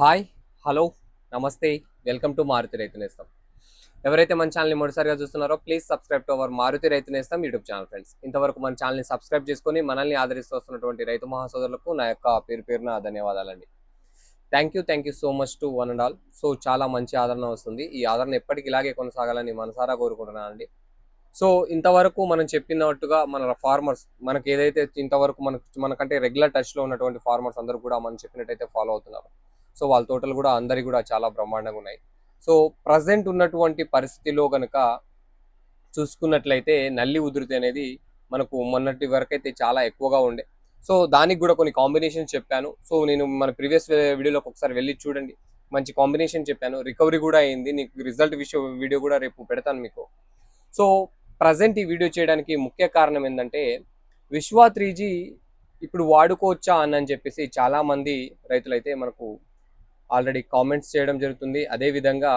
Hi hello నమస్తే welcome to Maruti రైతు నేస్తం. ఎవరైతే మన ఛానల్ని మొదటిసారిగా చూస్తున్నారో please subscribe to our Maruti రైతు నేస్తం యూట్యూబ్ ఛానల్ ఫ్రెండ్స్ ఇంతవరకు మన ఛానల్ని సబ్స్క్రైబ్ చేసుకొని మనల్ని ఆదరిస్తూ వస్తున్నటువంటి రైతు మహాసోదరులకు నా యొక్క పేరు పేరున ధన్యవాదాలండి. Thank you thank you so much to one and all so చాలా మంచి ఆదరణ వస్తుంది. ఈ ఆదరణ ఎప్పటికి ఇలాగే కొనసాగాలని మనసారా కోరుకుంటున్నానండి. సో ఇంతవరకు మనం చెప్పినట్టుగా మన ఫార్మర్స్ మనకి ఏదైతే ఇంతవరకు మన మనకంటే రెగ్యులర్ టచ్లో ఉన్నటువంటి ఫార్మర్స్ అందరూ కూడా మనం చెప్పినట్టయితే ఫాలో అవుతున్నారు. సో వాళ్ళ తోటలు కూడా అందరి కూడా చాలా బ్రహ్మాండంగా ఉన్నాయి. సో ప్రజెంట్ ఉన్నటువంటి పరిస్థితిలో కనుక చూసుకున్నట్లయితే నల్లి ఉధృతి అనేది మనకు మొన్నటి వరకు అయితే చాలా ఎక్కువగా ఉండే. సో దానికి కూడా కొన్ని కాంబినేషన్స్ చెప్పాను. సో నేను మన ప్రీవియస్ వీడియోలోకి ఒకసారి వెళ్ళి చూడండి. మంచి కాంబినేషన్ చెప్పాను. రికవరీ కూడా అయింది. నీకు రిజల్ట్ విషయం వీడియో కూడా రేపు పెడతాను మీకు. సో ప్రజెంట్ ఈ వీడియో చేయడానికి ముఖ్య కారణం ఏంటంటే విశ్వా త్రీజీ ఇప్పుడు వాడుకోవచ్చా అని చెప్పేసి చాలామంది రైతులైతే మనకు ఆల్రెడీ కామెంట్స్ చేయడం జరుగుతుంది. అదే విధంగా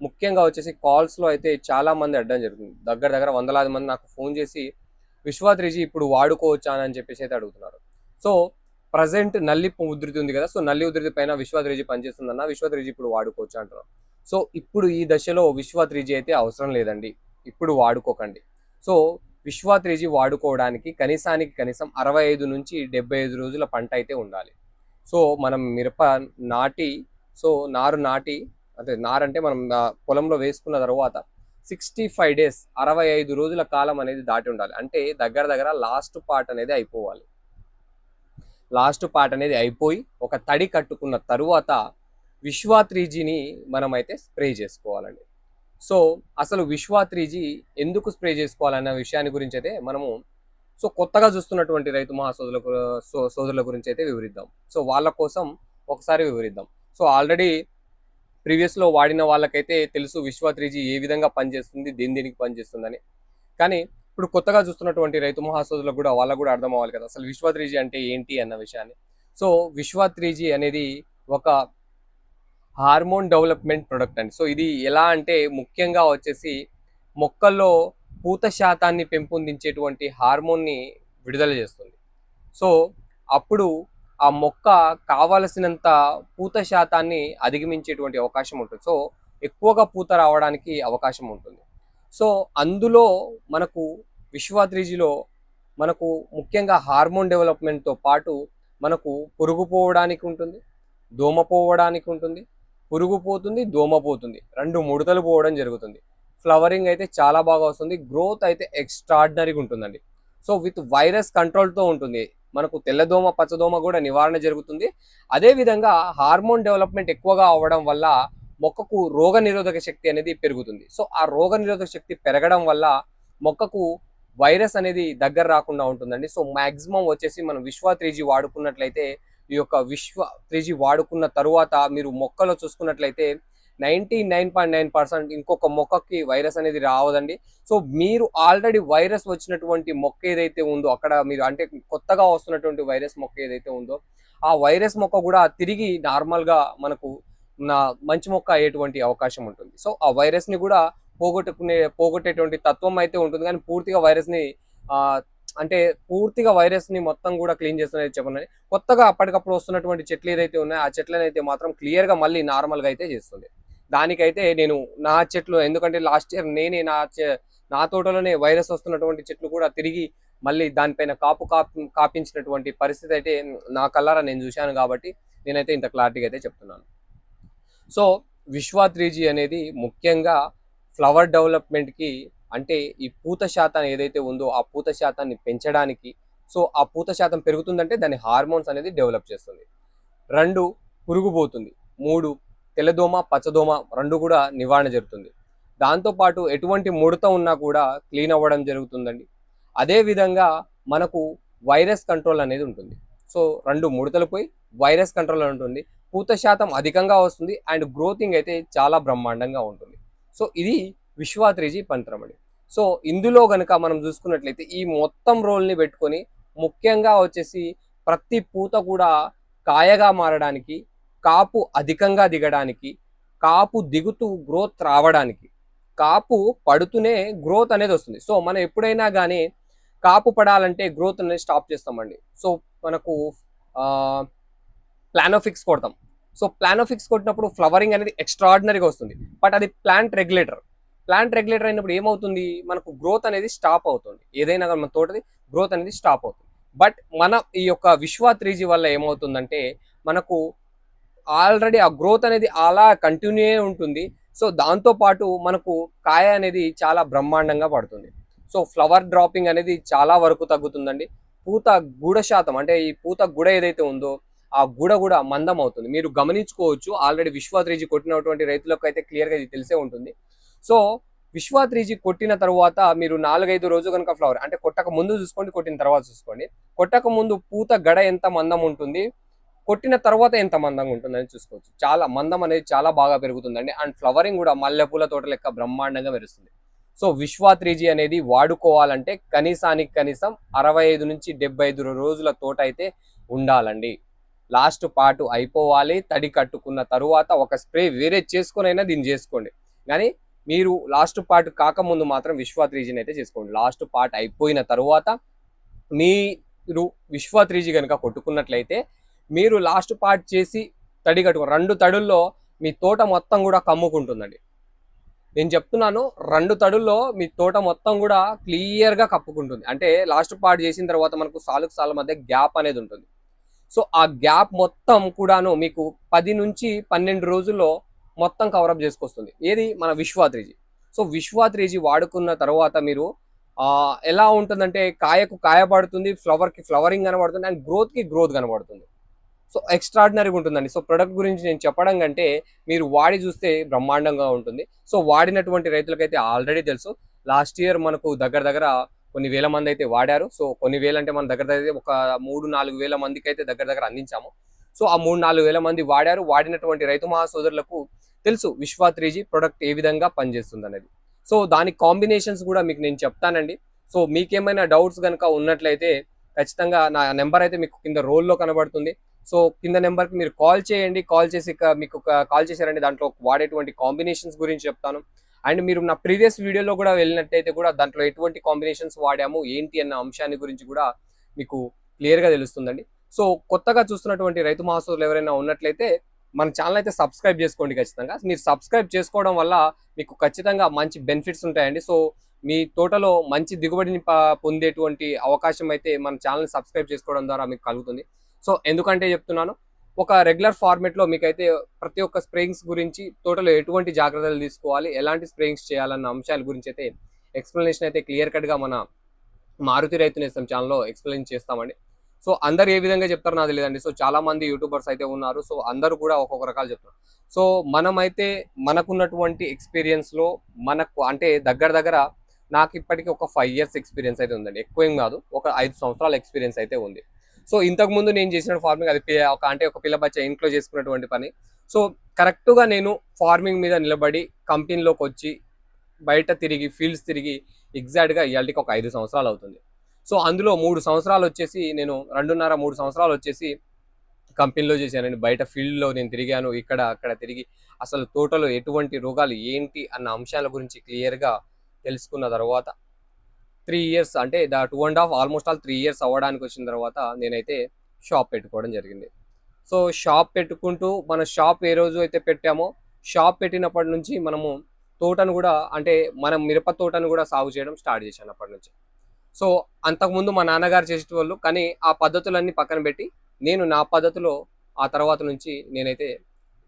ముఖ్యంగా వచ్చేసి కాల్స్లో అయితే చాలా మంది అడ్డం జరుగుతుంది. దగ్గర దగ్గర వందలాది మంది నాకు ఫోన్ చేసి విశ్వాత్రిజీ ఇప్పుడు వాడుకోవచ్చా అని చెప్పేసి అయితే అడుగుతున్నారు. సో ప్రజెంట్ నల్లి ఉధృతి ఉంది కదా. సో నల్లి ఉధృతి పైన విశ్వాత్రిజీ పనిచేస్తుందన్న విశ్వాత్రిజీ ఇప్పుడు వాడుకోవచ్చు అంటున్నారు. సో ఇప్పుడు ఈ దశలో విశ్వాత్రిజీ అయితే అవసరం లేదండి. ఇప్పుడు వాడుకోకండి. సో విశ్వాత్రిజీ వాడుకోవడానికి కనీసానికి కనీసం అరవై ఐదు నుంచి డెబ్బై ఐదు రోజుల పంట అయితే ఉండాలి. సో మనం మిరప నాటి సో నారు నాటి అంటే నారంటే మనం పొలంలో వేసుకున్న తర్వాత సిక్స్టీ ఫైవ్ డేస్ అరవై ఐదు రోజుల కాలం అనేది దాటి ఉండాలి. అంటే దగ్గర దగ్గర లాస్ట్ పార్ట్ అనేది అయిపోవాలి. లాస్ట్ పార్ట్ అనేది అయిపోయి ఒక తడి కట్టుకున్న తరువాత విశ్వా త్రీ మనమైతే స్ప్రే చేసుకోవాలండి. సో అసలు విశ్వా ఎందుకు స్ప్రే చేసుకోవాలన్న విషయాన్ని గురించి అయితే మనము సో కొత్తగా చూస్తున్నటువంటి రైతు మహాసోదరుల సో- సోదరుల గురించి అయితే వివరిద్దాం. సో వాళ్ళ కోసం ఒకసారి వివరిద్దాం. సో ఆల్రెడీ ప్రీవియస్లో వాడిన వాళ్ళకైతే తెలుసు విశ్వ త్రీజీ ఏ విధంగా పనిచేస్తుంది దేని దేనికి పనిచేస్తుందని. కానీ ఇప్పుడు కొత్తగా చూస్తున్నటువంటి రైతు మహాసోదరులకు కూడా వాళ్ళకు కూడా అర్థం అవ్వాలి కదా అసలు విశ్వ త్రీజీ అంటే ఏంటి అన్న విషయాన్ని. సో విశ్వ త్రీజీ అనేది ఒక హార్మోన్ డెవలప్మెంట్ ప్రొడక్ట్ అండి. సో ఇది ఎలా అంటే ముఖ్యంగా వచ్చేసి మొక్కల్లో పూత శాతాన్ని పెంపొందించేటువంటి హార్మోన్ని విడుదల చేస్తుంది. సో అప్పుడు ఆ మొక్క కావలసినంత పూత శాతాన్ని అధిగమించేటువంటి అవకాశం ఉంటుంది. సో ఎక్కువగా పూత రావడానికి అవకాశం ఉంటుంది. సో అందులో మనకు విశ్వాద్రిజిలో మనకు ముఖ్యంగా హార్మోన్ డెవలప్మెంట్తో పాటు మనకు పురుగు పోవడానికి ఉంటుంది దోమ పోవడానికి ఉంటుంది పురుగు పోతుంది దోమ పోతుంది. రెండు ముడతలు పోవడం జరుగుతుంది. ఫ్లవరింగ్ అయితే చాలా బాగా వస్తుంది. గ్రోత్ అయితే ఎక్స్ట్రాడినరీగా ఉంటుందండి. సో విత్ వైరస్ కంట్రోల్తో ఉంటుంది. మనకు తెల్లదోమ పచ్చదోమ కూడా నివారణ జరుగుతుంది. అదే విధంగా హార్మోన్ డెవలప్మెంట్ ఎక్కువగా అవ్వడం వల్ల మొక్కకు రోగ నిరోధక శక్తి అనేది పెరుగుతుంది. సో ఆ రోగ నిరోధక శక్తి పెరగడం వల్ల మొక్కకు వైరస్ అనేది దగ్గర రాకుండా ఉంటుందండి. సో మాక్సిమం వచ్చేసి మనం విశ్వ త్రీ వాడుకున్నట్లయితే ఈ యొక్క విశ్వ త్రీ వాడుకున్న తరువాత మీరు మొక్కలో చూసుకున్నట్లయితే ninety nine point nine percent ఇంకొక మొక్కకి వైరస్ అనేది రావదండి. సో మీరు ఆల్రెడీ వైరస్ వచ్చినటువంటి మొక్క ఏదైతే ఉందో అక్కడ మీరు అంటే కొత్తగా వస్తున్నటువంటి వైరస్ మొక్క ఏదైతే ఉందో ఆ వైరస్ మొక్క కూడా తిరిగి నార్మల్గా మనకు నా మంచి మొక్క అయ్యేటువంటి అవకాశం ఉంటుంది. సో ఆ వైరస్ని కూడా పోగొట్టుకునే పోగొట్టేటువంటి తత్వం అయితే ఉంటుంది. కానీ పూర్తిగా వైరస్ని అంటే పూర్తిగా వైరస్ని మొత్తం కూడా క్లీన్ చేస్తున్నది చెప్పండి కొత్తగా అప్పటికప్పుడు వస్తున్నటువంటి చెట్లు ఏదైతే ఉన్నాయో ఆ చెట్లను అయితే మాత్రం క్లియర్గా మళ్ళీ నార్మల్గా అయితే చేస్తుంది. దానికైతే నేను నా చెట్లు ఎందుకంటే లాస్ట్ ఇయర్ నేనే నా నా తోటలోనే వైరస్ వస్తున్నటువంటి చెట్లు కూడా తిరిగి మళ్ళీ దానిపైన కాపు కాపు కాపించినటువంటి పరిస్థితి అయితే నా కల్లారా నేను చూశాను కాబట్టి నేనైతే ఇంత క్లారిటీగా అయితే చెప్తున్నాను. సో విశ్వా త్రీజీ అనేది ముఖ్యంగా ఫ్లవర్ డెవలప్మెంట్కి అంటే ఈ పూత శాతం ఏదైతే ఉందో ఆ పూత శాతాన్ని పెంచడానికి సో ఆ పూత శాతం పెరుగుతుందంటే దాని హార్మోన్స్ అనేది డెవలప్ చేస్తుంది. రెండు పురుగు పోతుంది. మూడు తెల్లదోమ పచ్చదోమ రెండు కూడా నివారణ జరుగుతుంది. దాంతోపాటు ఎటువంటి ముడత ఉన్నా కూడా క్లీన్ అవ్వడం జరుగుతుందండి. అదే విధంగా మనకు వైరస్ కంట్రోల్ అనేది ఉంటుంది. సో రెండు ముడతలు పోయి వైరస్ కంట్రోల్ ఉంటుంది. పూత శాతం అధికంగా వస్తుంది అండ్ గ్రోతింగ్ అయితే చాలా బ్రహ్మాండంగా ఉంటుంది. సో ఇది విశ్వాత్రిజీ పంత్రం అండి. సో ఇందులో కనుక మనం చూసుకున్నట్లయితే ఈ మొత్తం రోల్ని పెట్టుకొని ముఖ్యంగా వచ్చేసి ప్రతి పూత కూడా కాయగా మారడానికి కాపు అధికంగా దిగడానికి కాపు దిగుతూ గ్రోత్ రావడానికి కాపు పడుతూనే గ్రోత్ అనేది వస్తుంది. సో మనం ఎప్పుడైనా కానీ కాపు పడాలంటే గ్రోత్ అనేది స్టాప్ చేస్తామండి. సో మనకు ప్లానోఫిక్స్ కొడతాం. సో ప్లానోఫిక్స్ కొట్టినప్పుడు ఫ్లవరింగ్ అనేది ఎక్స్ట్రాడినరీగా వస్తుంది. బట్ అది ప్లాంట్ రెగ్యులేటర్. ప్లాంట్ రెగ్యులేటర్ అయినప్పుడు ఏమవుతుంది? మనకు గ్రోత్ అనేది స్టాప్ అవుతుంది. ఏదైనా మన తోటది గ్రోత్ అనేది స్టాప్ అవుతుంది. బట్ మన ఈ యొక్క విశ్వ త్రీజీ వల్ల ఏమవుతుందంటే మనకు ఆల్రెడీ ఆ గ్రోత్ అనేది అలా కంటిన్యూ ఉంటుంది. సో దాంతో పాటు మనకు కాయ అనేది చాలా బ్రహ్మాండంగా పడుతుంది. సో ఫ్లవర్ డ్రాపింగ్ అనేది చాలా వరకు తగ్గుతుందండి. పూత గుడ శాతం అంటే ఈ పూత గుడ ఏదైతే ఉందో ఆ గుడ కూడా మందం అవుతుంది. మీరు గమనించుకోవచ్చు ఆల్రెడీ విశ్వ త్రీజీ కొట్టినటువంటి రైతులకు అయితే క్లియర్గా ఇది తెలిసే ఉంటుంది. సో విశ్వ త్రీజీ కొట్టిన తర్వాత మీరు నాలుగైదు రోజు కనుక ఫ్లవర్ అంటే కొట్టక ముందు చూసుకోండి కొట్టిన తర్వాత చూసుకోండి. కొట్టక ముందు పూత గడ ఎంత మందం ఉంటుంది కొట్టిన తర్వాత ఎంత మందంగా ఉంటుందని చూసుకోవచ్చు. చాలా మందం అనేది చాలా బాగా పెరుగుతుందండి. అండ్ ఫ్లవరింగ్ కూడా మల్లెపూల తోట లెక్క బ్రహ్మాండంగా మెరుస్తుంది సో విశ్వా త్రీజీ అనేది వాడుకోవాలంటే కనీసానికి కనీసం అరవై ఐదు నుంచి డెబ్బై ఐదు రోజుల తోట అయితే ఉండాలండి. లాస్ట్ పాటు అయిపోవాలి. తడి కట్టుకున్న తరువాత ఒక స్ప్రే వేరే చేసుకునైనా దీన్ని చేసుకోండి. కానీ మీరు లాస్ట్ పార్ట్ కాకముందు మాత్రం విశ్వ త్రీజీని అయితే చేసుకోండి. లాస్ట్ పార్ట్ అయిపోయిన తరువాత మీరు విశ్వ త్రీజీ కనుక కొట్టుకున్నట్లయితే మీరు లాస్ట్ పార్ట్ చేసి తడి కట్టుకో రెండు తడుల్లో మీ తోట మొత్తం కూడా కమ్ముకుంటుందండి. నేను చెప్తున్నాను రెండు తడుల్లో మీ తోట మొత్తం కూడా క్లియర్గా కప్పుకుంటుంది. అంటే లాస్ట్ పార్ట్ చేసిన తర్వాత మనకు సాలుకు సాల మధ్య గ్యాప్ అనేది ఉంటుంది. సో ఆ గ్యాప్ మొత్తం కూడాను మీకు పది నుంచి పన్నెండు రోజుల్లో మొత్తం కవరప్ చేసుకొస్తుంది. ఏది? మన విశ్వా త్రీజీ. సో విశ్వా త్రీజీ వాడుకున్న తర్వాత మీరు ఎలా ఉంటుందంటే కాయకు కాయ పడుతుంది ఫ్లవర్కి ఫ్లవరింగ్ కనబడుతుంది అండ్ గ్రోత్కి గ్రోత్ కనబడుతుంది. సో ఎక్స్ట్రాడినరీగా ఉంటుందండి. సో ప్రొడక్ట్ గురించి నేను చెప్పడం కంటే మీరు వాడి చూస్తే బ్రహ్మాండంగా ఉంటుంది. సో వాడినటువంటి రైతులకైతే ఆల్రెడీ తెలుసు. లాస్ట్ ఇయర్ మనకు దగ్గర దగ్గర కొన్ని వేల మంది అయితే వాడారు. సో కొన్ని వేలు అంటే మన దగ్గర దగ్గర ఒక మూడు నాలుగు వేల మందికి అయితే దగ్గర దగ్గర అందించాము. సో ఆ మూడు నాలుగు వేల మంది వాడారు. వాడినటువంటి రైతు మహాసోదరులకు తెలుసు విశ్వా త్రీజీ ప్రొడక్ట్ ఏ విధంగా పనిచేస్తుంది అనేది. సో దాని కాంబినేషన్స్ కూడా మీకు నేను చెప్తానండి. సో మీకేమైనా డౌట్స్ కనుక ఉన్నట్లయితే ఖచ్చితంగా నా నెంబర్ అయితే మీకు కింద రోల్లో కనబడుతుంది. సో కింద నెంబర్కి మీరు కాల్ చేయండి. కాల్ చేసి మీకు కాల్ చేశారండి దాంట్లో వాడేటువంటి కాంబినేషన్స్ గురించి చెప్తాను. అండ్ మీరు నా ప్రీవియస్ వీడియోలో కూడా వెళ్ళినట్టయితే కూడా దాంట్లో ఎటువంటి కాంబినేషన్స్ వాడాము ఏంటి అన్న అంశాన్ని గురించి కూడా మీకు క్లియర్గా తెలుస్తుందండి. సో కొత్తగా చూస్తున్నటువంటి రైతు మహాసోదరులు ఎవరైనా ఉన్నట్లయితే మన ఛానల్ అయితే సబ్స్క్రైబ్ చేసుకోండి ఖచ్చితంగా. మీరు సబ్స్క్రైబ్ చేసుకోవడం వల్ల మీకు ఖచ్చితంగా మంచి బెనిఫిట్స్ ఉంటాయండి. సో మీ తోటలో మంచి దిగుబడిని పొందేటువంటి అవకాశం అయితే మన ఛానల్ సబ్స్క్రైబ్ చేసుకోవడం ద్వారా మీకు కలుగుతుంది. సో ఎందుకంటే చెప్తున్నాను ఒక రెగ్యులర్ ఫార్మేట్లో మీకైతే ప్రతి ఒక్క స్ప్రేయింగ్స్ గురించి తోటలో ఎటువంటి జాగ్రత్తలు తీసుకోవాలి ఎలాంటి స్ప్రేయింగ్స్ చేయాలన్న అంశాల గురించి అయితే ఎక్స్ప్లెనేషన్ అయితే క్లియర్ కట్గా మన మారుతి రైతు నేస్తం ఛానల్లో ఎక్స్ప్లెయిన్ చేస్తామండి. సో అందరు ఏ విధంగా చెప్తారో నాకు తెలియదండి. సో చాలా మంది యూట్యూబర్స్ అయితే ఉన్నారు. సో అందరూ కూడా ఒక్కొక్క రకాలు చెప్తారు సో మనమైతే మనకున్నటువంటి ఎక్స్పీరియన్స్లో మనకు అంటే దగ్గర దగ్గర నాకు ఇప్పటికీ ఒక ఫైవ్ ఇయర్స్ ఎక్స్పీరియన్స్ అయితే ఉందండి. ఎక్కువ ఏం కాదు ఒక ఐదు సంవత్సరాల ఎక్స్పీరియన్స్ అయితే ఉంది. సో ఇంతకు ముందు నేను చేసిన ఫార్మింగ్ అది ఒక అంటే ఒక పిల్ల బచ్చ ఇంట్లో చేసుకున్నటువంటి పని. సో కరెక్ట్గా నేను ఫార్మింగ్ మీద నిలబడి కంపెనీలోకి వచ్చి బయట తిరిగి ఫీల్డ్స్ తిరిగి ఎగ్జాక్ట్గా ఇవాళకి ఒక ఐదు సంవత్సరాలు అవుతుంది. సో అందులో మూడు సంవత్సరాలు వచ్చేసి నేను రెండున్నర మూడు సంవత్సరాలు వచ్చేసి కంపెనీలో చేశానండి బయట ఫీల్డ్లో నేను తిరిగాను ఇక్కడ అక్కడ తిరిగి అసలు తోటలో ఎటువంటి రోగాలు ఏంటి అన్న అంశాల గురించి క్లియర్గా తెలుసుకున్న తర్వాత త్రీ ఇయర్స్ అంటే దా two and half almost all three years అవ్వడానికి వచ్చిన తర్వాత నేనైతే షాప్ పెట్టుకోవడం జరిగింది. సో షాప్ పెట్టుకుంటూ మన షాప్ ఏ రోజు అయితే పెట్టామో షాప్ పెట్టినప్పటి నుంచి మనము తోటను కూడా అంటే మనం మిరప తోటను కూడా సాగు చేయడం స్టార్ట్ చేశాను అప్పటి నుంచి. సో అంతకుముందు మా నాన్నగారు చేసేటోళ్ళు కానీ ఆ పద్ధతులన్నీ పక్కన పెట్టి నేను నా పద్ధతిలో ఆ తర్వాత నుంచి నేనైతే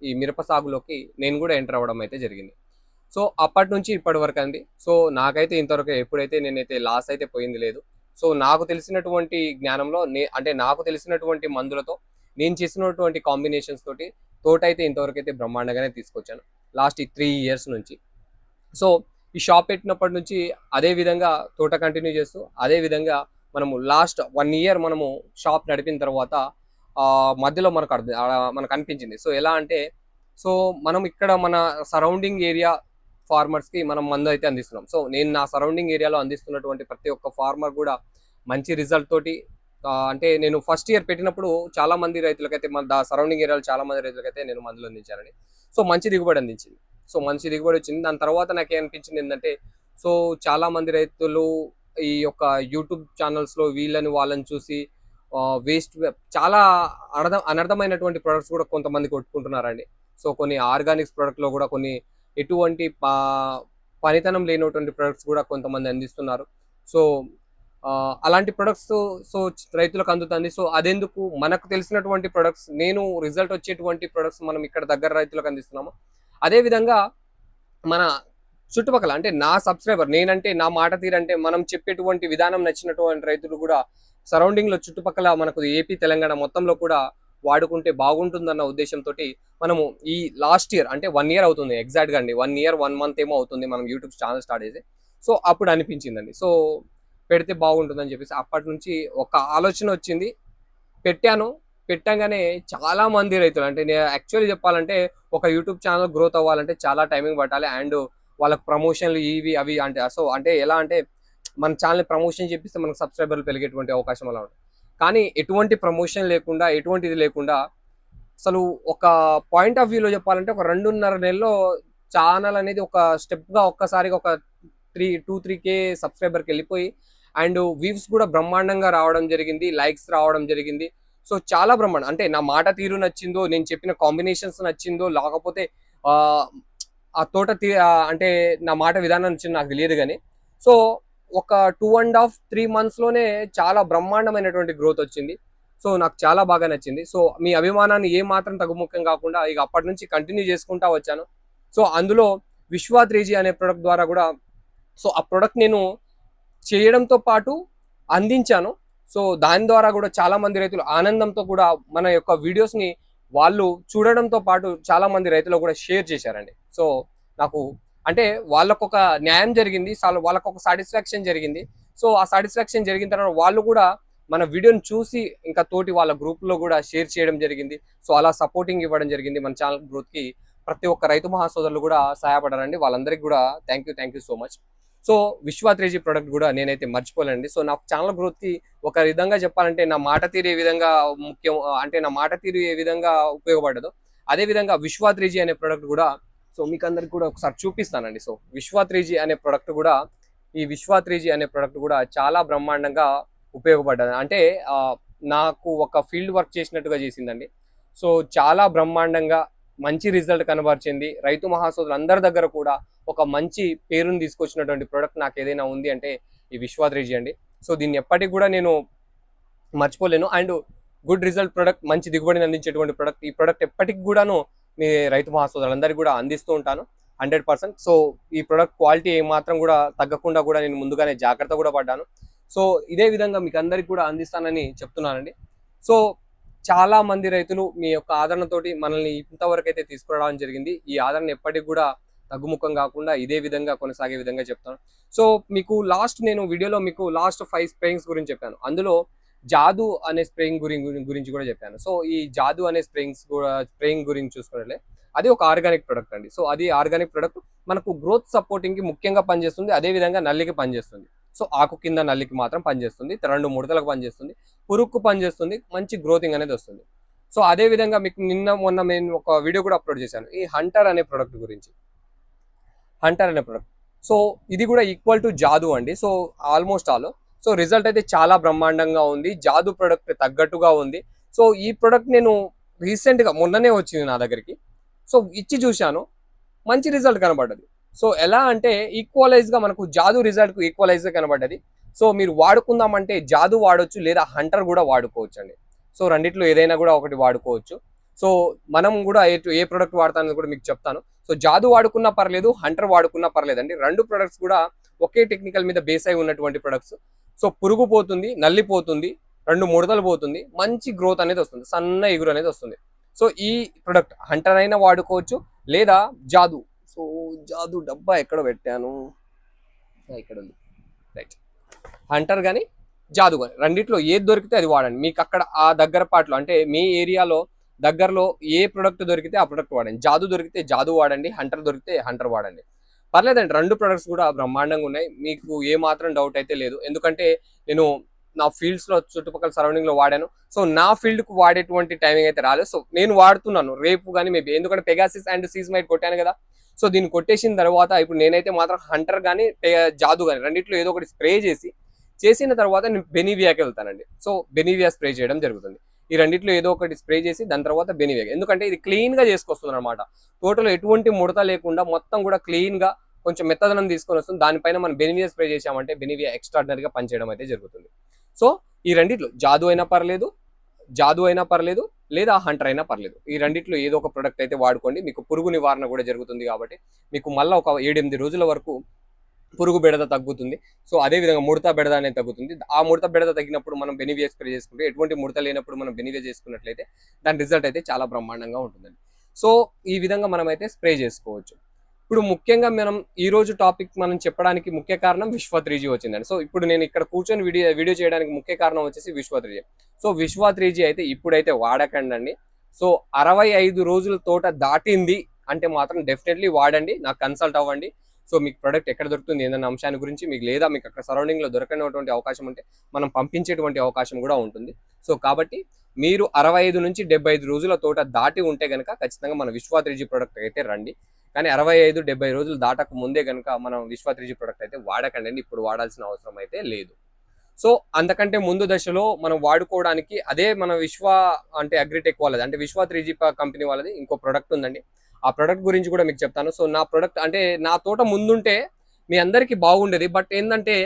ఈ మిరప సాగులోకి నేను కూడా ఎంటర్ అవ్వడం అయితే జరిగింది. సో అప్పటి నుంచి ఇప్పటి వరకు అండి. సో నాకైతే ఇంతవరకు ఎప్పుడైతే నేనైతే లాస్ అయితే పోయింది లేదు. సో నాకు తెలిసినటువంటి జ్ఞానంలో నే అంటే నాకు తెలిసినటువంటి మందులతో నేను చేసినటువంటి కాంబినేషన్స్ తోటి తోట అయితే ఇంతవరకు అయితే బ్రహ్మాండంగానే తీసుకొచ్చాను. లాస్ట్ ఈ త్రీ ఇయర్స్ నుంచి. సో ఈ షాప్ పెట్టినప్పటి నుంచి అదే విధంగా తోట కంటిన్యూ చేస్తూ అదే విధంగా మనము లాస్ట్ వన్ ఇయర్ మనము షాప్ నడిపిన తర్వాత మధ్యలో మనకు అర్థం మనకు అనిపించింది. సో ఎలా అంటే సో మనం ఇక్కడ మన సరౌండింగ్ ఏరియా ఫార్మర్స్కి మనం మందు అయితే అందిస్తున్నాం. సో నేను నా సరౌండింగ్ ఏరియాలో అందిస్తున్నటువంటి ప్రతి ఒక్క ఫార్మర్ కూడా మంచి రిజల్ట్ తోటి అంటే నేను ఫస్ట్ ఇయర్ పెట్టినప్పుడు చాలా మంది రైతులకైతే మన సరౌండింగ్ ఏరియాలో చాలా మంది రైతులకైతే నేను మందులు అందించానండి. సో మంచి దిగుబడి అందించింది. సో మంచి దిగుబడి వచ్చింది. దాని తర్వాత నాకు ఏమనిపించింది ఏంటంటే సో చాలా మంది రైతులు ఈ యొక్క యూట్యూబ్ ఛానల్స్లో వీళ్ళని వాళ్ళని చూసి వేస్ట్ చాలా అర్థం అనర్థమైనటువంటి ప్రొడక్ట్స్ కూడా కొంతమంది కొట్టుకుంటున్నారండి. సో కొన్ని ఆర్గానిక్స్ ప్రొడక్ట్లో కూడా కొన్ని ఎటువంటి పా- పనితనం లేనటువంటి ప్రొడక్ట్స్ కూడా కొంతమంది అందిస్తున్నారు. సో అలాంటి ప్రొడక్ట్స్ సో రైతులకు అందుతుంది. సో అదెందుకు? మనకు తెలిసినటువంటి ప్రొడక్ట్స్ నేను రిజల్ట్ వచ్చేటువంటి ప్రొడక్ట్స్ మనం ఇక్కడ దగ్గర రైతులకు అందిస్తున్నాము. అదే విధంగా మన చుట్టుపక్కల అంటే నా సబ్స్క్రైబర్ నేనంటే నా మాట తీరంటే మనం చెప్పేటువంటి విధానం నచ్చినటువంటి రైతులు కూడా సరౌండింగ్లో చుట్టుపక్కల మనకు ఏపీ తెలంగాణ మొత్తంలో కూడా వాడుకుంటే బాగుంటుందన్న ఉద్దేశంతో మనము ఈ లాస్ట్ ఇయర్ అంటే వన్ ఇయర్ అవుతుంది ఎగ్జాక్ట్గా అండి. వన్ ఇయర్ వన్ మంత్ ఏమో అవుతుంది మనం యూట్యూబ్ ఛానల్ స్టార్ట్ చేసి. సో అప్పుడు అనిపించిందండి. సో పెడితే బాగుంటుందని చెప్పేసి అప్పటి నుంచి ఒక ఆలోచన వచ్చింది. పెట్టాను. పెట్టంగానే చాలా మంది రైతులు అంటే నేను యాక్చువల్లీ చెప్పాలంటే ఒక యూట్యూబ్ ఛానల్ గ్రోత్ అవ్వాలంటే చాలా టైమింగ్ పట్టాలి. అండ్ వాళ్ళకి ప్రమోషన్లు ఇవి అవి అంటే సో అంటే ఎలా అంటే మన ఛానల్ ప్రమోషన్ చేపిస్తే మనకు సబ్స్క్రైబర్లు పెరిగేటువంటి అవకాశం అలా ఉంటుంది. కానీ ఎటువంటి ప్రమోషన్ లేకుండా ఎటువంటిది లేకుండా అసలు ఒక పాయింట్ ఆఫ్ వ్యూలో చెప్పాలంటే ఒక రెండున్నర నెలలో ఛానల్ అనేది ఒక స్టెప్గా ఒక్కసారిగా ఒక త్రీ టూ త్రీ కే సబ్స్క్రైబర్కి వెళ్ళిపోయి అండ్ వ్యూస్ కూడా బ్రహ్మాండంగా రావడం జరిగింది లైక్స్ రావడం జరిగింది. సో చాలా బ్రహ్మాండం. అంటే నా మాట తీరు నచ్చిందో నేను చెప్పిన కాంబినేషన్స్ నచ్చిందో లేకపోతే ఆ, తోట తీ అంటే నా మాట విధానం నచ్చింది నాకు తెలియదు కానీ. సో ఒక టూ అండ్ హాఫ్ త్రీ మంత్స్లోనే చాలా బ్రహ్మాండమైనటువంటి గ్రోత్ వచ్చింది. సో నాకు చాలా బాగా నచ్చింది. సో మీ అభిమానాన్ని ఏ మాత్రం తగ్గుముఖం కాకుండా ఇక అప్పటి నుంచి కంటిన్యూ చేసుకుంటా వచ్చాను. సో అందులో విశ్వా త్రీజీ అనే ప్రొడక్ట్ ద్వారా కూడా సో ఆ ప్రొడక్ట్ నేను చేయడంతో పాటు అందించాను. సో దాని ద్వారా కూడా చాలామంది రైతులు ఆనందంతో కూడా మన యొక్క వీడియోస్ని వాళ్ళు చూడడంతో పాటు చాలామంది రైతులు కూడా షేర్ చేశారండి. సో నాకు అంటే వాళ్ళకొక న్యాయం జరిగింది చాలా వాళ్ళకు ఒక సాటిస్ఫాక్షన్ జరిగింది. సో ఆ సాటిస్ఫాక్షన్ జరిగిన తర్వాత వాళ్ళు కూడా మన వీడియోని చూసి ఇంకా తోటి వాళ్ళ గ్రూప్లో కూడా షేర్ చేయడం జరిగింది. సో అలా సపోర్టింగ్ ఇవ్వడం జరిగింది మన ఛానల్ గ్రోత్కి ప్రతి ఒక్క రైతు మహాసోదరులు కూడా సహాయపడారండి వాళ్ళందరికీ కూడా thank you thank you so much. So Vishwa త్రేజీ product కూడా నేనైతే మర్చిపోలేండి సో నా ఛానల్ గ్రోత్కి ఒక విధంగా చెప్పాలంటే నా మాట తీరు ఏ విధంగా ముఖ్యం అంటే నా మాట తీరు ఏ విధంగా ఉపయోగపడదు. అదే విధంగా విశ్వా త్రేజీ అనే ప్రోడక్ట్ కూడా సో మీకు అందరికి కూడా ఒకసారి చూపిస్తానండి. సో విశ్వా త్రీజీ అనే ప్రోడక్ట్ కూడా ఈ విశ్వా త్రీజీ అనే ప్రోడక్ట్ కూడా చాలా బ్రహ్మాండంగా ఉపయోగపడ్డది. అంటే నాకు ఒక ఫీల్డ్ వర్క్ చేసినట్టుగా చేసిందండి. సో చాలా బ్రహ్మాండంగా మంచి రిజల్ట్ కనబరిచింది. రైతు మహాసోదరులు అందరి దగ్గర కూడా ఒక మంచి పేరుని తీసుకొచ్చినటువంటి ప్రోడక్ట్ నాకు ఏదైనా ఉంది అంటే ఈ విశ్వా త్రీజీ అండి. సో దీన్ని ఎప్పటికి కూడా నేను మర్చిపోలేను. అండ్ గుడ్ రిజల్ట్ ప్రొడక్ట్ మంచి దిగుబడిని అందించేటువంటి ప్రొడక్ట్ ఈ ప్రొడక్ట్ ఎప్పటికి కూడాను మీ రైతు మహాసోదరులందరికీ కూడా అందిస్తూ ఉంటాను హండ్రెడ్ పర్సెంట్. సో ఈ ప్రొడక్ట్ క్వాలిటీ ఏమాత్రం కూడా తగ్గకుండా కూడా నేను ముందుగానే జాగ్రత్త కూడా పడ్డాను. సో ఇదే విధంగా మీకు అందరికి కూడా అందిస్తానని చెప్తున్నానండి. సో చాలా మంది రైతులు మీ యొక్క ఆదరణతోటి మనల్ని ఇంతవరకు అయితే తీసుకురావడం జరిగింది. ఈ ఆదరణ ఎప్పటికి కూడా తగ్గుముఖం కాకుండా ఇదే విధంగా కొనసాగే విధంగా చెప్తాను. సో మీకు లాస్ట్ నేను వీడియోలో మీకు లాస్ట్ ఫైవ్ స్ప్రేయింగ్స్ గురించి చెప్పాను. అందులో జాదు అనే స్ప్రేయింగ్ గురించి గురించి కూడా చెప్పాను. సో ఈ జాదు అనే స్ప్రేయింగ్స్ కూడా స్ప్రేయింగ్ గురించి చూసుకున్నట్లే అది ఒక ఆర్గానిక్ ప్రొడక్ట్ అండి. సో అది ఆర్గానిక్ ప్రొడక్ట్ మనకు గ్రోత్ సపోర్టింగ్కి ముఖ్యంగా పనిచేస్తుంది అదే విధంగా నల్లికి పనిచేస్తుంది. సో ఆకు కింద నల్లికి మాత్రం పనిచేస్తుంది రెండు ముడతలకు పనిచేస్తుంది పురుక్కు పనిచేస్తుంది మంచి గ్రోతింగ్ అనేది వస్తుంది. సో అదే విధంగా మీకు నిన్న మొన్న నేను ఒక వీడియో కూడా అప్లోడ్ చేశాను ఈ హంటర్ అనే ప్రొడక్ట్ గురించి. హంటర్ అనే ప్రొడక్ట్. సో ఇది కూడా ఈక్వల్ టు జాదు అండి. So almost all so result అయితే చాలా బ్రహ్మాండంగా ఉంది. జాదు ప్రొడక్ట్ తగ్గట్టుగా ఉంది. సో ఈ ప్రొడక్ట్ నేను రీసెంట్గా మొన్ననే వచ్చింది నా దగ్గరికి. సో ఇచ్చి చూశాను. మంచి రిజల్ట్ కనబడ్డది. సో ఎలా అంటే ఈక్వలైజ్గా మనకు జాదు రిజల్ట్ ఈక్వలైజ్గా కనబడ్డది. సో మీరు వాడుకుందామంటే జాదు వాడొచ్చు లేదా హంటర్ కూడా వాడుకోవచ్చు అండి సో రెండిట్లో ఏదైనా కూడా ఒకటి వాడుకోవచ్చు. సో మనం కూడా ఏ ఏ ప్రోడక్ట్ వాడతానని కూడా మీకు చెప్తాను. సో జాదు వాడుకున్నా పర్లేదు హంటర్ వాడుకున్నా పర్లేదండి. రెండు ప్రొడక్ట్స్ కూడా ఒకే టెక్నికల్ మీద బేస్ అయి ఉన్నటువంటి ప్రొడక్ట్స్. సో పురుగు పోతుంది నల్లిపోతుంది రెండు ముడతలు పోతుంది మంచి గ్రోత్ అనేది వస్తుంది సన్న ఎగురు అనేది వస్తుంది. సో ఈ ప్రొడక్ట్ హంటర్ అయినా వాడుకోవచ్చు లేదా జాదు. సో జాదు డబ్బా ఎక్కడ పెట్టాను? ఇక్కడ ఉంది. రైట్ హంటర్ కానీ జాదు కానీ రెండిట్లో ఏది దొరికితే అది వాడండి. మీకు అక్కడ ఆ దగ్గర పాటలో అంటే మీ ఏరియాలో దగ్గరలో ఏ ప్రొడక్ట్ దొరికితే ఆ ప్రొడక్ట్ వాడండి. జాదు దొరికితే జాదు వాడండి హంటర్ దొరికితే హంటర్ వాడండి. పర్లేదండి రెండు ప్రొడక్ట్స్ కూడా బ్రహ్మాండంగా ఉన్నాయి. మీకు ఏ మాత్రం డౌట్ అయితే లేదు. ఎందుకంటే నేను నా ఫీల్డ్స్లో చుట్టుపక్కల సరౌండింగ్లో వాడాను. సో నా ఫీల్డ్కు వాడేటువంటి టైమింగ్ అయితే రాలేదు. సో నేను వాడుతున్నాను. రేపు కానీ మేబీ ఎందుకంటే పెగాసిస్ అండ్ సీజ్ మైట్ కొట్టాను కదా. సో దీన్ని కొట్టేసిన తర్వాత ఇప్పుడు నేనైతే మాత్రం హంటర్ కానీ జాదు కానీ రెండిట్లో ఏదో ఒకటి స్ప్రే చేసి చేసిన తర్వాత నేను బెనివియాకి వెళ్తానండి. సో బెనీవియా స్ప్రే చేయడం జరుగుతుంది. ఈ రెండిట్లో ఏదో ఒకటి స్ప్రే చేసి దాని తర్వాత బెనివియా ఎందుకంటే ఇది క్లీన్గా చేసుకొస్తుంది అనమాట తోటలో ఎటువంటి ముడత లేకుండా మొత్తం కూడా క్లీన్గా కొంచెం మెత్తదనం తీసుకొని వస్తుంది. దానిపైన మనం బెనివియా స్ప్రే చేసామంటే బెనివియా ఎక్స్ట్రాడినరీగా పనిచేయడం అయితే జరుగుతుంది. సో ఈ రెండిట్లో జాదు అయినా పర్లేదు జాదు అయినా పర్లేదు లేదా హంటర్ అయినా పర్లేదు. ఈ రెండిట్లో ఏదో ఒక ప్రొడక్ట్ అయితే వాడుకోండి. మీకు పురుగు నివారణ కూడా జరుగుతుంది కాబట్టి మీకు మళ్ళీ ఒక ఏడెనిమిది రోజుల వరకు పురుగు బెడద తగ్గుతుంది. సో అదే విధంగా ముడత బెడద అనేది తగ్గుతుంది. ఆ ముడత బెడద తగ్గినప్పుడు మనం బెనివియా స్ప్రే చేసుకుంటే ఎటువంటి ముడత లేనప్పుడు మనం బెనివియా చేసుకున్నట్లయితే దాని రిజల్ట్ అయితే చాలా బ్రహ్మాండంగా ఉంటుందండి. సో ఈ విధంగా మనం అయితే స్ప్రే చేసుకోవచ్చు. ఇప్పుడు ముఖ్యంగా మనం ఈ రోజు టాపిక్ మనం చెప్పడానికి ముఖ్య కారణం విశ్వ త్రీజీ వచ్చిందండి. సో ఇప్పుడు నేను ఇక్కడ కూర్చొని వీడియో వీడియో చేయడానికి ముఖ్య కారణం వచ్చేసి విశ్వ త్రీజీ సో విశ్వ త్రీజీ అయితే ఇప్పుడైతే వాడకండి సో అరవై ఐదు రోజుల తోట దాటింది అంటే మాత్రం డెఫినెట్లీ వాడండి నాకు కన్సల్ట్ అవ్వండి. సో మీకు ప్రొడక్ట్ ఎక్కడ దొరుకుతుంది ఏందన్న అంశాన్ని గురించి మీకు లేదా మీకు అక్కడ సరౌండింగ్లో దొరకనటువంటి అవకాశం ఉంటే మనం పంపించేటువంటి అవకాశం కూడా ఉంటుంది. సో కాబట్టి మీరు అరవై ఐదు నుంచి డెబ్బై ఐదు రోజుల తోట దాటి ఉంటే కనుక ఖచ్చితంగా మన విశ్వ త్రీజీ ప్రొడక్ట్ అయితే రండి. కానీ అరవై ఐదు డెబ్బై రోజులు దాటక ముందే కనుక మనం విశ్వ త్రీజీ ప్రొడక్ట్ అయితే వాడకండి ఇప్పుడు వాడాల్సిన అవసరం అయితే లేదు. సో అంతకంటే ముందు దశలో మనం వాడుకోవడానికి అదే మన విశ్వ అంటే అగ్రిటెక్ వాళ్ళది అంటే విశ్వ త్రీజీ కంపెనీ వాళ్ళది ఇంకో ప్రొడక్ట్ ఉందండి. ఆ ప్రొడక్ట్ గురించి కూడా మీకు చెప్తాను. సో నా ప్రొడక్ట్ అంటే నా తోట ముందుంటే మీ అందరికీ బాగుండేది. బట్ ఏంటంటే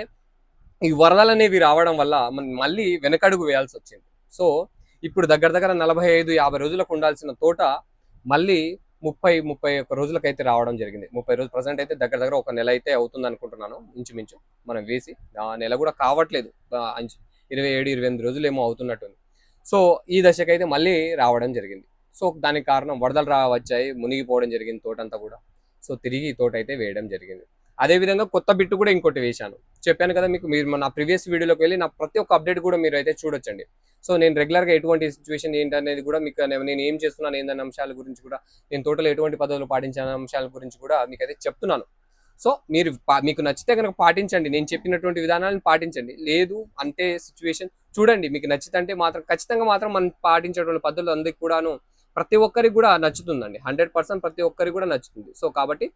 ఈ వరదలు అనేవి రావడం వల్ల మనం మళ్ళీ వెనకడుగు వేయాల్సి వచ్చింది. సో ఇప్పుడు దగ్గర దగ్గర నలభై ఐదు యాభై రోజులకు ఉండాల్సిన తోట మళ్ళీ ముప్పై ముప్పై ఒక్క రోజులకైతే రావడం జరిగింది. ముప్పై రోజులు ప్రజెంట్ అయితే దగ్గర దగ్గర ఒక నెల అయితే అవుతుంది అనుకుంటున్నాను ఇంచుమించు మనం వేసి. ఆ నెల కూడా కావట్లేదు. అంచు ఇరవై ఏడు ఇరవై ఎనిమిది రోజులు ఏమో అవుతున్నట్టుంది. సో ఈ దశకైతే మళ్ళీ రావడం జరిగింది. సో దానికి కారణం వరదలు రా వచ్చాయి మునిగిపోవడం జరిగింది తోటంతా కూడా. సో తిరిగి ఈ తోట అయితే వేయడం జరిగింది. అదే విధంగా కొత్త బిట్టు కూడా ఇంకోటి వేశాను. చెప్పాను కదా మీకు మీరు నా ప్రీవియస్ వీడియోలోకి వెళ్ళి నా ప్రతి ఒక్క అప్డేట్ కూడా మీరు అయితే చూడొచ్చండి. సో నేను రెగ్యులర్గా ఎటువంటి సిచ్యువేషన్ ఏంటనేది కూడా మీకు నేను ఏం చేస్తున్నాను ఏందన్న అంశాల గురించి కూడా నేను తోటలో ఎటువంటి పద్ధతులు పాటించాను అంశాల గురించి కూడా మీకు అయితే చెప్తున్నాను. సో మీరు పా- మీకు నచ్చితే కనుక పాటించండి. నేను చెప్పినటువంటి విధానాలను పాటించండి. లేదు అంటే సిచ్యువేషన్ చూడండి. మీకు నచ్చితే మాత్రం ఖచ్చితంగా మాత్రం మనం పాటించేటువంటి పద్ధతులు అందరికి కూడాను ప్రతి ఒక్కరికి కూడా నచ్చుతుందండి. హండ్రెడ్ పర్సెంట్ ప్రతి ఒక్కరికి కూడా నచ్చుతుంది. సో కాబట్టి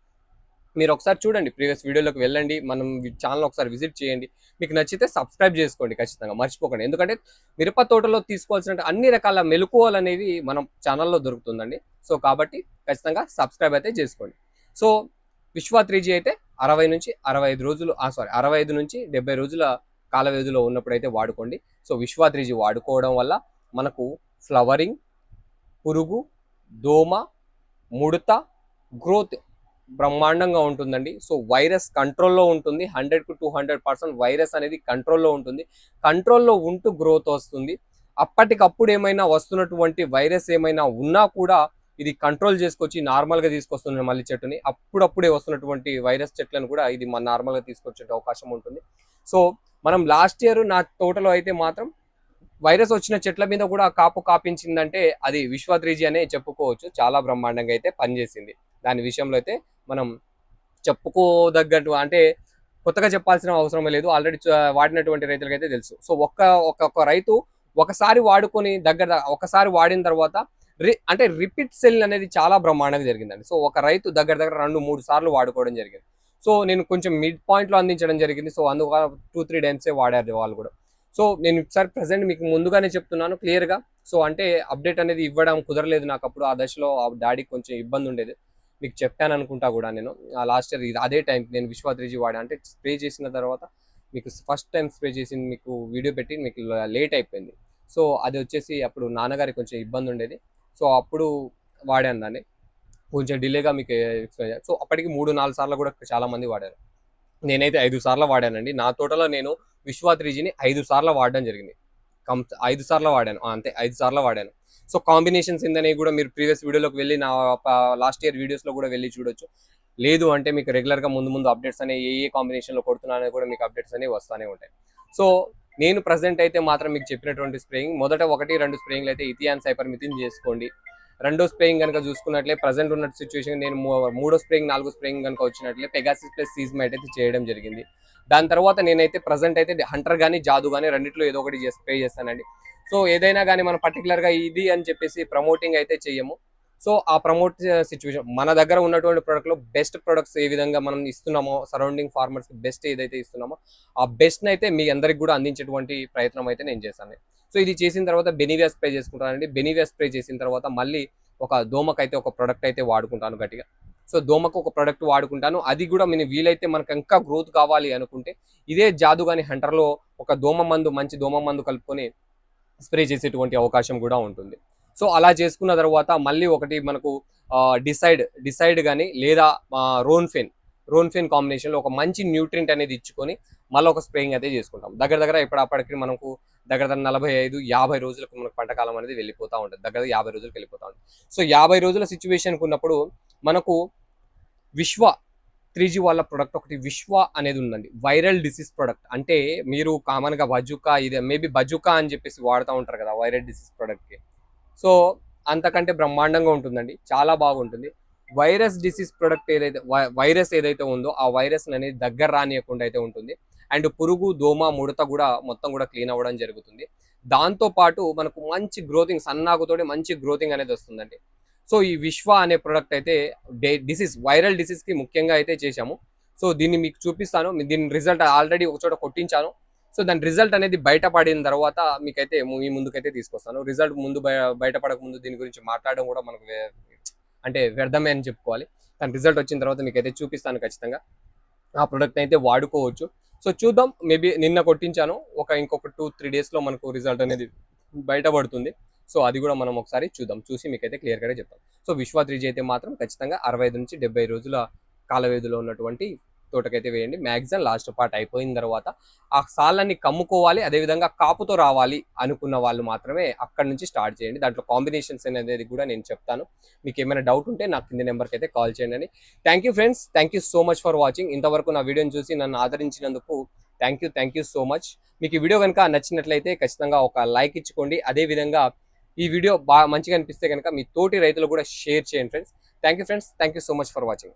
మీరు ఒకసారి చూడండి ప్రీవియస్ వీడియోలోకి వెళ్ళండి మనం ఛానల్ ఒకసారి విజిట్ చేయండి. మీకు నచ్చితే సబ్స్క్రైబ్ చేసుకోండి ఖచ్చితంగా మర్చిపోకండి. ఎందుకంటే మిరప తోటలో తీసుకోవాల్సిన అన్ని రకాల మెలకువలు అనేవి మనం ఛానల్లో దొరుకుతుందండి. సో కాబట్టి ఖచ్చితంగా సబ్స్క్రైబ్ అయితే చేసుకోండి. సో విశ్వ త్రీజీ అయితే అరవై నుంచి అరవై ఐదు రోజులు సారీ అరవై ఐదు నుంచి డెబ్బై రోజుల కాల వ్యవధిలో ఉన్నప్పుడు అయితే వాడుకోండి. సో విశ్వ త్రీజీ వాడుకోవడం వల్ల మనకు ఫ్లవరింగ్ పురుగు దోమ ముడత గ్రోత్ బ్రహ్మాండంగా ఉంటుందండి. సో వైరస్ కంట్రోల్లో ఉంటుంది. హండ్రెడ్కు టూ హండ్రెడ్ పర్సెంట్ వైరస్ అనేది కంట్రోల్లో ఉంటుంది. కంట్రోల్లో ఉంటూ గ్రోత్ వస్తుంది. అప్పటికప్పుడు ఏమైనా వస్తున్నటువంటి వైరస్ ఏమైనా ఉన్నా కూడా ఇది కంట్రోల్ చేసుకొచ్చి నార్మల్గా తీసుకొస్తుంది మళ్ళీ చెట్టుని. అప్పుడప్పుడే వస్తున్నటువంటి వైరస్ చెట్లను కూడా ఇది మన నార్మల్గా తీసుకొచ్చే అవకాశం ఉంటుంది. సో మనం లాస్ట్ ఇయర్ నా తోటలో అయితే మాత్రం వైరస్ వచ్చిన చెట్ల మీద కూడా కాపు కాపించిందంటే అది విశ్వ త్రీజీ అనే చెప్పుకోవచ్చు. చాలా బ్రహ్మాండంగా అయితే పనిచేసింది. దాని విషయంలో అయితే మనం చెప్పుకోదగ్గట్టు అంటే కొత్తగా చెప్పాల్సిన అవసరం లేదు. ఆల్రెడీ వాడినటువంటి రైతులకైతే తెలుసు. సో ఒక్క ఒక్కొక్క రైతు ఒకసారి వాడుకొని దగ్గర ఒకసారి వాడిన తర్వాత రి అంటే రిపీట్ సెల్ అనేది చాలా బ్రహ్మాండంగా జరిగిందండి. సో ఒక రైతు దగ్గర దగ్గర రెండు మూడు సార్లు వాడుకోవడం జరిగింది. సో నేను కొంచెం మిడ్ పాయింట్లో అందించడం జరిగింది. సో అందువల్ల టూ త్రీ టైమ్సే వాడారు వాళ్ళు కూడా. సో నేను ఒకసారి ప్రజెంట్ మీకు ముందుగానే చెప్తున్నాను క్లియర్గా సో అంటే అప్డేట్ అనేది ఇవ్వడం కుదరలేదు నాకు అప్పుడు. ఆ దశలో ఆ డాడీకి కొంచెం ఇబ్బంది ఉండేది. మీకు చెప్పాను అనుకుంటా కూడా నేను. లాస్ట్ ఇయర్ అదే టైం నేను విశ్వాద్రిజీ వాడా. అంటే స్ప్రే చేసిన తర్వాత మీకు ఫస్ట్ టైం స్ప్రే చేసి మీకు వీడియో పెట్టి మీకు లేట్ అయిపోయింది. సో అది వచ్చేసి అప్పుడు నాన్నగారికి కొంచెం ఇబ్బంది ఉండేది. సో అప్పుడు వాడాను దాన్ని. కొంచెం డిలేగా మీకు ఎక్స్ప్లెయిన్ చేయాలి సో అప్పటికి మూడు నాలుగు సార్లు కూడా చాలామంది వాడారు. నేనైతే ఐదు సార్లు వాడానండి. నా తోటలో నేను విశ్వాత్రిజీని ఐదు సార్లు వాడడం జరిగింది. కం ఐదు సార్లు వాడాను. అంతే ఐదు సార్లు వాడాను. సో కాంబినేషన్స్ ఏందనేవి కూడా మీరు ప్రీవియస్ వీడియోలోకి వెళ్ళి నా లాస్ట్ ఇయర్ వీడియోస్లో కూడా వెళ్ళి చూడొచ్చు. లేదు అంటే మీకు రెగ్యులర్గా ముందు ముందు అప్డేట్స్ అనేవి ఏ ఏ కాంబినేషన్లో కొడుతున్నానో కూడా మీకు అప్డేట్స్ అనేవి వస్తూనే ఉంటాయి. సో నేను ప్రజెంట్ అయితే మాత్రం మీకు చెప్పినటువంటి స్ప్రేయింగ్ మొదట ఒకటి రెండు స్ప్రేయింగ్లు అయితే ఇథియాన్ సైపర్మిథిన్ చేసుకోండి. రెండో స్ప్రేయింగ్ కనుక చూసుకున్నట్లే ప్రజెంట్ ఉన్న సిచ్యువేషన్ నేను మూడో స్ప్రేయింగ్ నాలుగో స్ప్రేయింగ్ కనుక వచ్చినట్లే పెగాసిస్ ప్లస్ సీజ్మైట్ అయితే చేయడం జరిగింది. దాని తర్వాత నేనైతే ప్రజెంట్ అయితే హంటర్ కానీ జాదు కానీ రెండిట్లో ఏదో ఒకటి స్ప్రే చేస్తానండి. సో ఏదైనా కానీ మనం పర్టికులర్గా ఇది అని చెప్పేసి ప్రమోటింగ్ అయితే చెయ్యము. సో ఆ ప్రమోట్ సిచ్యువేషన్ మన దగ్గర ఉన్నటువంటి ప్రోడక్ట్లో బెస్ట్ ప్రొడక్ట్స్ ఏ విధంగా మనం ఇస్తున్నామో సరౌండింగ్ ఫార్మర్స్ బెస్ట్ ఏదైతే ఇస్తున్నామో ఆ బెస్ట్ని అయితే మీ అందరికి కూడా అందించేటువంటి ప్రయత్నం అయితే నేను చేశాను. సో ఇది చేసిన తర్వాత బెనివియా స్ప్రే చేసుకుంటానండి. బెనివియా స్ప్రే చేసిన తర్వాత మళ్ళీ ఒక దోమకైతే ఒక ప్రోడక్ట్ అయితే వాడుకుంటాను గట్టిగా. సో దోమకు ఒక ప్రోడక్ట్ వాడుకుంటాను. అది కూడా నేను వీలైతే మనకు ఇంకా గ్రోత్ కావాలి అనుకుంటే ఇదే జాదుగాని హంటర్లో ఒక దోమ మందు మంచి దోమ మందు కలుపుకొని స్ప్రే చేసేటువంటి అవకాశం కూడా ఉంటుంది. సో అలా చేసుకున్న తర్వాత మళ్ళీ ఒకటి మనకు డిసైడ్ డిసైడ్ కానీ లేదా రోన్ఫెన్ రోన్ఫెన్ కాంబినేషన్లో ఒక మంచి న్యూట్రింట్ అనేది ఇచ్చుకొని మళ్ళీ ఒక స్ప్రేయింగ్ అయితే చేసుకుంటాం. దగ్గర దగ్గర ఇప్పటిప్పటికి మనకు దగ్గర దగ్గర నలభై ఐదు యాభై రోజులకు మనకు పంటకాలం అనేది వెళ్ళిపోతూ ఉంటుంది. దగ్గర దగ్గర యాభై రోజులకు వెళ్ళిపోతూ ఉంటుంది. సో యాభై రోజుల సిచ్యువేషన్కి ఉన్నప్పుడు మనకు విశ్వ త్రీ జీ వాళ్ళ ప్రొడక్ట్ ఒకటి విశ్వ అనేది ఉందండి. వైరల్ డిసీజ్ ప్రొడక్ట్ అంటే మీరు కామన్గా బజుకా ఇది మేబీ బజుకా అని చెప్పేసి వాడుతూ ఉంటారు కదా వైరల్ డిసీజ్ ప్రొడక్ట్కి సో అంతకంటే బ్రహ్మాండంగా ఉంటుందండి. చాలా బాగుంటుంది. వైరస్ డిసీజ్ ప్రొడక్ట్ ఏదైతే వై- వైరస్ ఏదైతే ఉందో ఆ వైరస్ అనేది దగ్గర రానియకుండా అయితే ఉంటుంది. అండ్ పురుగు దోమ ముడత కూడా మొత్తం కూడా క్లీన్ అవ్వడం జరుగుతుంది. దాంతో పాటు మనకు మంచి గ్రోతింగ్ సన్నాగుతోటి మంచి గ్రోతింగ్ అనేది వస్తుందండి. సో ఈ విశ్వ అనే ప్రోడక్ట్ అయితే డిసీజ్ వైరల్ డిసీజ్కి ముఖ్యంగా అయితే చేశాము. సో దీన్ని మీకు చూపిస్తాను. దీని రిజల్ట్ ఆల్రెడీ ఒక చోట కొట్టించాను. సో దాని రిజల్ట్ అనేది బయటపడిన తర్వాత మీకైతే మీ ముందుకైతే తీసుకొస్తాను. రిజల్ట్ ముందు బయటపడక ముందు దీని గురించి మాట్లాడడం కూడా మనకు అంటే వ్యర్థమే అని చెప్పుకోవాలి. దాని రిజల్ట్ వచ్చిన తర్వాత మీకైతే చూపిస్తాను ఖచ్చితంగా. ఆ ప్రోడక్ట్ అయితే వాడుకోవచ్చు. సో చూద్దాం. మేబీ నిన్న కొట్టించాను. ఒక ఇంకొక టూ త్రీ డేస్లో మనకు రిజల్ట్ అనేది బయటపడుతుంది. సో అది కూడా మనం ఒకసారి చూద్దాం. చూసి మీకైతే క్లియర్గా చెప్తాం. సో విశ్వ అయితే మాత్రం ఖచ్చితంగా అరవై ఐదు నుంచి డెబ్బై రోజుల కాల వ్యవధిలో ఉన్నటువంటి తోటకైతే వేయండి. మ్యాక్సిమం లాస్ట్ పార్ట్ అయిపోయిన తర్వాత ఆ సాళ్ళని కమ్ముకోవాలి అదేవిధంగా కాపుతో రావాలి అనుకున్న వాళ్ళు మాత్రమే అక్కడ నుంచి స్టార్ట్ చేయండి. దాంట్లో కాంబినేషన్స్ అనేది కూడా నేను చెప్తాను. మీకు ఏమైనా డౌట్ ఉంటే నాకు కింద నెంబర్కి అయితే కాల్ చేయండి అని. Thank you friends thank you so much for watching ఇంతవరకు నా వీడియోని చూసి నన్ను ఆదరించినందుకు thank you thank you so much మీకు ఈ వీడియో కనుక నచ్చినట్లయితే ఖచ్చితంగా ఒక లైక్ ఇచ్చుకోండి. అదేవిధంగా ఈ వీడియో బాగా మంచిగా అనిపిస్తే కనుక మీ తోటి రైతులు కూడా షేర్ చేయండి friends. Thank you friends thank you so much for watching